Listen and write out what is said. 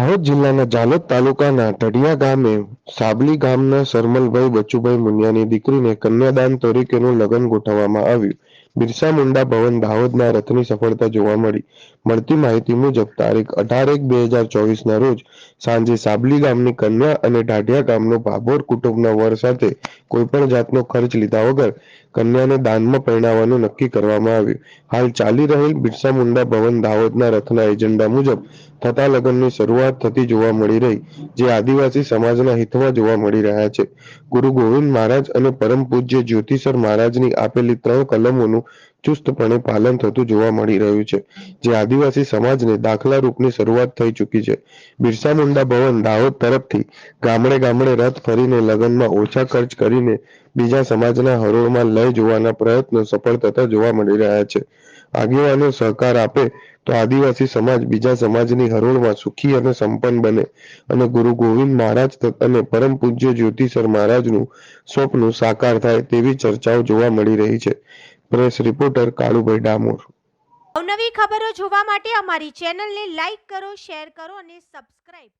દાહોદ જિલ્લાના જાલોદ તાલુકાના ઢડિયા ગામે સાબલી ગામના સરમલભાઈ બચુભાઈ મુનિયાની દીકરીને કન્યાદાન તરીકેનું લગ્ન ગોઠવવામાં આવ્યું. બિરસા મુંડા ભવન દાહોદના રથની સફળતા જોવા મળી. મળતી માહિતી મુજબ તારીખ અઢાર એક બે હજાર ચોવીસના રોજ સાંજે સાબલી ગામની કન્યા અને ઢાઢિયા ગામનો ભાભોર કુટુંબના વર સાથે કોઈપણ જાતનો ખર્ચ લીધા વગર કન્યાને દાનમાં પરિણાવવાનું નક્કી કરવામાં આવ્યું. હાલ ચાલી રહેલ બિરસા મુંડા ભવન દાહોદના રથના એજન્ડા મુજબ થતા લગ્નની શરૂઆત થતી જોવા મળી રહી, જે આદિવાસી સમાજના હિતમાં જોવા મળી રહ્યા છે. ગુરુ ગોવિંદ મહારાજ અને પરમ પૂજ્ય જ્યોતિસર મહારાજની આપેલી ત્રણ કલમોનું ચુસ્તપણે પાલન થતું જોવા મળી રહ્યું છે. જે આદિવાસી સમાજને દાખલા રૂપની શરૂઆત થઈ ચૂકી છે. બિરસા મુંડા ભવન દાહોદ તરફથી ગામડે ગામડે રથ ફરીને લગ્નમાં ઓછા ખર્ચ કરીને બીજા સમાજના હરોળમાં લઈ જોવાના પ્રયત્નો સફળ થતા જોવા મળી રહ્યા છે. આગેવાનો સહકાર આપે તો આદિવાસી સમાજ બીજા સમાજની હરોળમાં સુખી અને સંપન્ન બને અને ગુરુ ગોવિંદ મહારાજ અને પરમ પૂજ્ય જ્યોતિસર મહારાજનું સ્વપ્ન સાકાર થાય તેવી ચર્ચાઓ જોવા મળી રહી છે. Press reporter Kalubhai Damor. અવનવી ખબરો જોવા માટે અમારી ચેનલને લાઈક કરો, શેર કરો અને સબસ્ક્રાઇબ